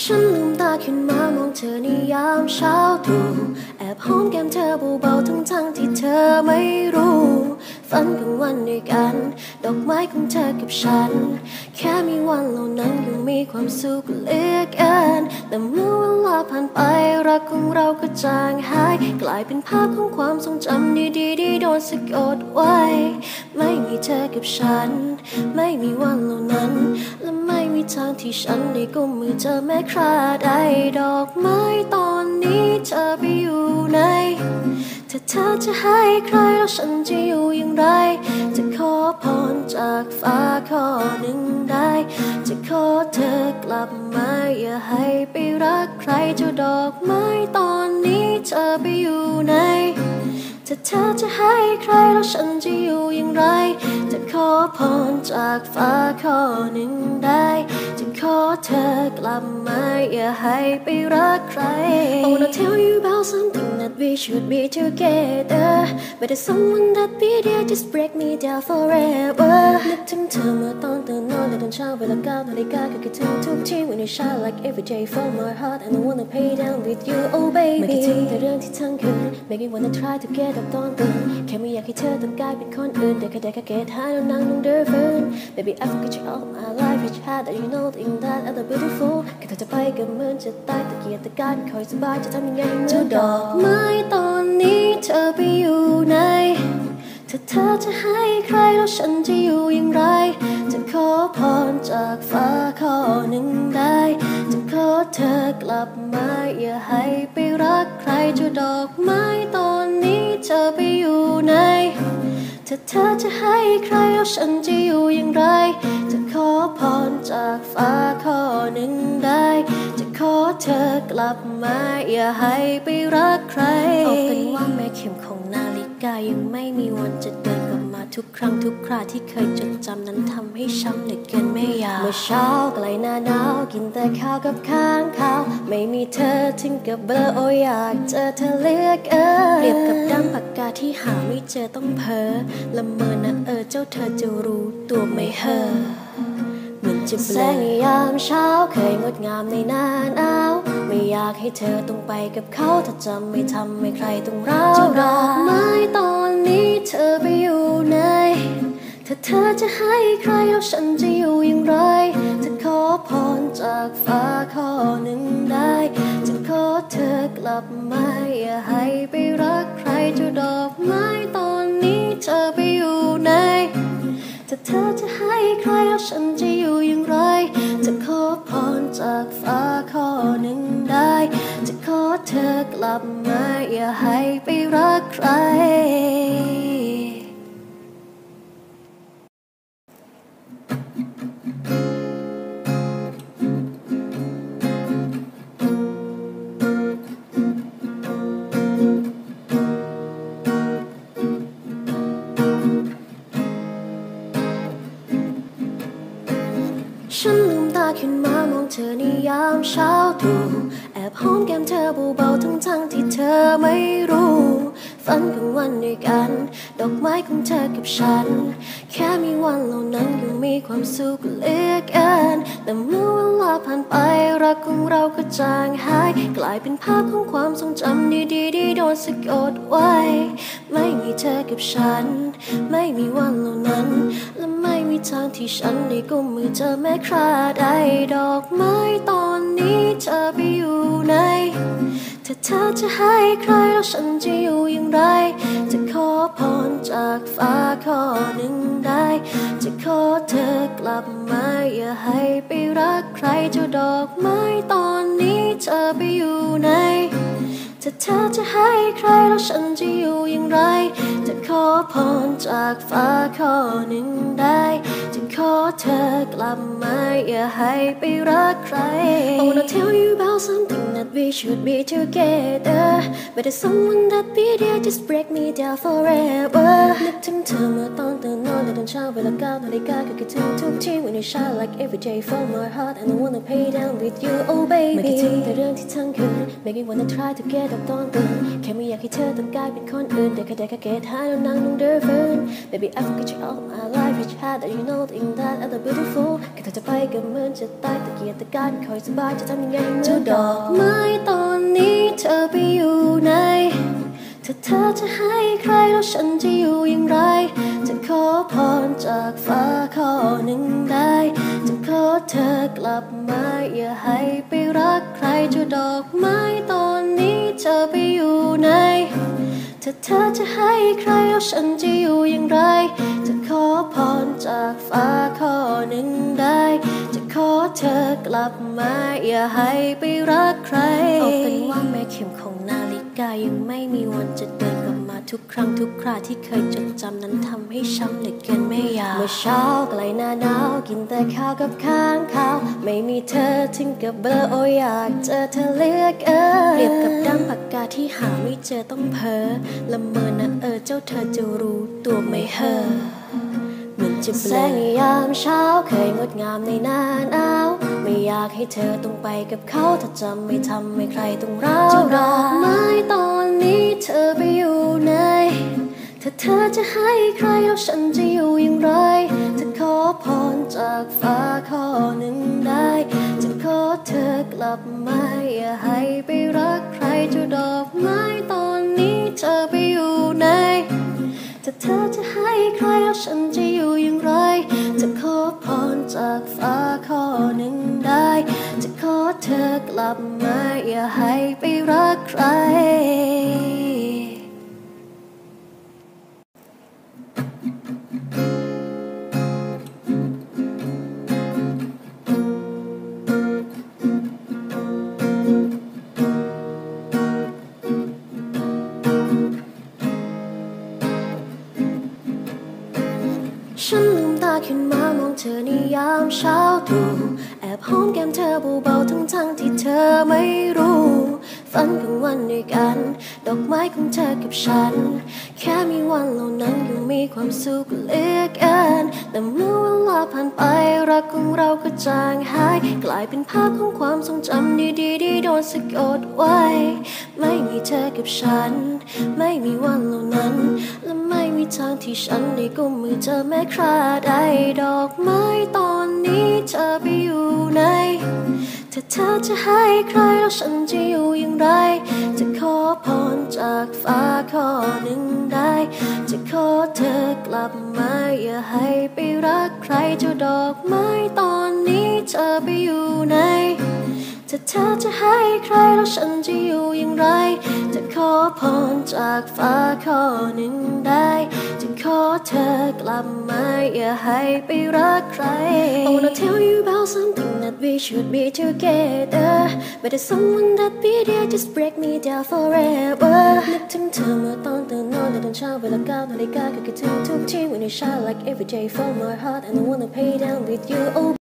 ฉันลืมตาขึ้นมามองเธอในยามเช้าตรู่แอบหอมแก้มเธอเบาๆทั้งๆที่เธอไม่รู้ ฝันกลางวันด้วยกัน ดอกไม้ของเธอกับฉัน แค่มีวันเหล่านั้นยังมีความสุขเหลือเกินแต่เมื่อเวลาผ่านไปรักของเราก็จางหาย กลายเป็นภาพของความทรงจำดีๆที่โดนสะกดไว้ ไม่มีเธอกับฉัน ไม่มีวันเหล่านั้น และไม่มีทางที่ฉันได้กุมมือเธอแม้คราใดดอกไม้ตอนนี้เธอไปอยู่ไหน เธอจะให้ใครแล้วฉันจะอยู่อย่างไร จะขอพรจากฟ้าข้อหนึ่งได้ จะขอเธอกลับมาอย่าให้ไปรักใครเจ้าดอกไม้ตอนนี้เธอไปอยู่ไหนถ้าเธอจะให้ใครแล้วฉันจะอยู่อย่างไร จะขอพรจากฟ้าข้อหนึ่งได้ จะขอเธอกลับมาอย่าให้ไปรักใคร I wanna tell you about something we should be together But there's someone that be there just break me down forever นึกถึงเธอเมื่อตอนตื่นนอนในตอนเช้าเวลาเก้านาฬิกาก็คิดถึงทุกที When you shine like every day from my heart And I wanna pay down with you oh baby ไม่คิดถึงแต่เรื่องที่ทั้งคืน Make me wanna try to get up ตอนตื่นแค่ไม่อยากให้เธอต้องกลายเป็นคนอื่นแต่แค่ได้แค่เกตหาแล้วนั่งลงเดินฝืน Baby I forget you all my life each had that you know thing that other beautiful แค่เธอจะไปก็เหมือนจะตายตะเกียกตะกายไม่ค่อยสบายจะทำยังไงเมื่อดอกไม้ ตอนนี้เธอไปอยู่ไหนถ้าเธอจะให้ใครแล้วฉันจะอยู่อย่างไร จะขอพรจากฟ้าข้อหนึ่งได้ จะขอเธอกลับมาอย่าให้ไปรักใครจ้าดอกไม้ตอนนี้เธอไปอยู่ไหนถ้าเธอจะให้ใครแล้วฉันจะอยู่อย่างไร จะขอพรจากฟ้าข้อหนึ่งได้ ขอเธอกลับมา อย่าให้ไปรักใคร เอาเป็นว่าแม้เข็มของนาฬิกายังไม่มีวันจะเดินกลับมาทุกครั้งทุกคราที่เคยจดจำนั้นทำให้ช้ำเหลือเกินไม่อยากเมื่อเช้าใกล้หน้าหนาวกินแต่ข้าวกับข้างข้าว ไม่มีเธอถึงกับเบลอโออยากเจอเธอเหลือกเกินเปรียบกับด้ามปากกาที่หาไม่เจอต้องเพ้อละเมอนะเออเจ้าเธอจะรู้ตัวไม่เฮอเหมือน จะแสงในยามเช้าเคยงดงามในหน้าหนาวไม่อยากให้เธอต้องไปกับเขาถ้าจำไม่ทำให้ใครต้องร้าวจะดอกไม้ตอนนี้เธอไปอยู่ไหนถ้าเธอจะให้ใครแล้วฉันจะอยู่อย่างไรจะขอพรจากฟ้าข้อหนึ่งได้ จะขอเธอกลับมาอย่าให้ไปรักใครจ้าดอกไม้ตอนนี้เธอไปอยู่ไหน ถ้าเธอจะให้ใครแล้วฉันจะอยู่อย่างไร จะขอพรจากฟ้าข้อหนึ่งได้ จะขอเธอกลับมาอย่าให้ไปรักใคร เธอในยามเช้าตรู่แอบหอมแก้มเธอเบาๆทั้งทั้งๆที่เธอไม่รู้ ฝันกลางวันด้วยกัน ดอกไม้ของเธอกับฉัน แค่มีวันเหล่านั้นยังมีความสุขเหลือเกินแต่เมื่อเวลาผ่านไปรักของเราก็จางหาย กลายเป็นภาพของความทรงจำดีๆที่โดนสะกดไว้ ไม่มีเธอกับฉัน ไม่มีวันเหล่านั้น และไม่มีทางที่ฉันได้กุมมือเธอแม้คราใดดอกไม้ตอนนี้เธอไปอยู่ เธอจะให้ใครแล้วฉันจะอยู่อย่างไร จะขอพรจากฟ้าข้อหนึ่งได้ จะขอเธอกลับมาอย่าให้ไปรักใครเจ้าดอกไม้ตอนนี้เธอไปอยู่ไหนถ้าเธอจะให้ใครแล้วฉันจะอยู่อย่างไร จะขอพรจากฟ้าข้อหนึ่งได้ จะขอเธอกลับมาอย่าให้ไปรักใคร I wanna tell you about something we should be together But there's someone that be there just break me down forever นึกถึงเธอเมื่อตอนตื่นนอนในตอนเช้าเวลาเก้านาฬิกาก็คิดถึงทุกที When you shine like every day from my heart And I wanna pay down with you oh baby ไม่คิดถึงแต่เรื่องที่ทั้งคืน Make me wanna try to get up ตอนตื่นแค่ไม่อยากให้เธอต้องกลายเป็นคนอื่นแต่แค่ได้แค่เกตหาแล้วนั่งลงเดินฝืน Baby I forget you all my life each had that you know thing that other beautiful แค่เธอจะไปก็เหมือนจะตายตะเกียกตะการคอยสบายจะทำยังไงเจ้าดอกไม้ ตอนนี้เธอไปอยู่ไหนถ้าเธอจะให้ใครแล้วฉันจะอยู่อย่างไร จะขอพรจากฟ้าข้อหนึ่งได้ จะขอเธอกลับมาอย่าให้ไปรักใครจ้าดอกไม้ตอนนี้เธอไปอยู่ไหนถ้าเธอจะให้ใครแล้วฉันจะอยู่อย่างไร จะขอพรจากฟ้าข้อ ธอกลับมาอย่าให้ไปรักใครเอาเป็นว่าแม้เข็มของนาฬิกายังไม่มีวันจะเดินกลับมาทุกครั้งทุกคราที่เคยจดจำนั้นทำให้ช้ำเหลือเกินไม่อยากเมื่อเช้าใกล้หน้าหนาวกินแต่ข้าวกับข้างข้าวไม่มีเธอถึงกับเบลอโออยากเจอเธอเลือกเออเปรียบกับดังปากกาที่หาไม่เจอต้องเพ้อละเมอนะเออเจ้าเธอจะรู้ตัวไม่เฮอ จะแสงยามเช้าเคยงดงามในหน้าหนาวไม่อยากให้เธอต้องไปกับเขาถ้าจำไม่ทำให้ใครต้องร้าวดอกไม้ตอนนี้เธอไปอยู่ไหนถ้าเธอจะให้ใครแล้วฉันจะอยู่อย่างไรจะขอพรจากฟ้าข้อหนึ่งได้ จะขอเธอกลับมาอย่าให้ไปรักใครจ้าดอกไม้ตอนนี้เธอไปอยู่ไหน อจะให้ใครแล้วฉันจะอยู่อย่างไร จะขอพรจากฟ้าข้อหนึ่งได้ จะขอเธอกลับมาอย่าให้ไปรักใคร อบหอมแก้มเธอเบาๆทั้งๆที่เธอไม่รู้ ฝันกลางวันด้วยกัน ดอกไม้ของเธอกับฉัน แค่มีวันเหล่านั้นยังมีความสุขเหลือเกินแต่เมื่อเวลาผ่านไปรักของเราก็จางหาย กลายเป็นภาพของความทรงจำดีๆที่โดนสะกดไว้ ไม่มีเธอกับฉัน ไม่มีวันเหล่านั้น และไม่มีทางที่ฉันได้กุมมือเธอแม้คราใดดอกไม้ตอนนี้เธอไปอยู่ไหน ถ้าเธอจะให้ใครแล้วฉันจะอยู่อย่างไร จะขอพรจากฟ้าข้อหนึ่งได้ จะขอเธอกลับมาอย่าให้ไปรักใครเจ้าดอกไม้ตอนนี้เธอไปอยู่ไหนถ้าเธอจะให้ใครแล้วฉันจะอยู่อย่างไร จะขอพรจากฟ้าข้อหนึ่งได้ อเธอกลับมาอย่าให้ไปรักใคร I wanna tell you about something that we should be together But there's someone that be there just break me down forever นึกถึงเธอเมื่อตอนตื่นนอนในตอนเช้าเวลาเก้านาฬิกาก็คิดถึงทุกที When you shine like every day from my heart and I wanna pay down with you oh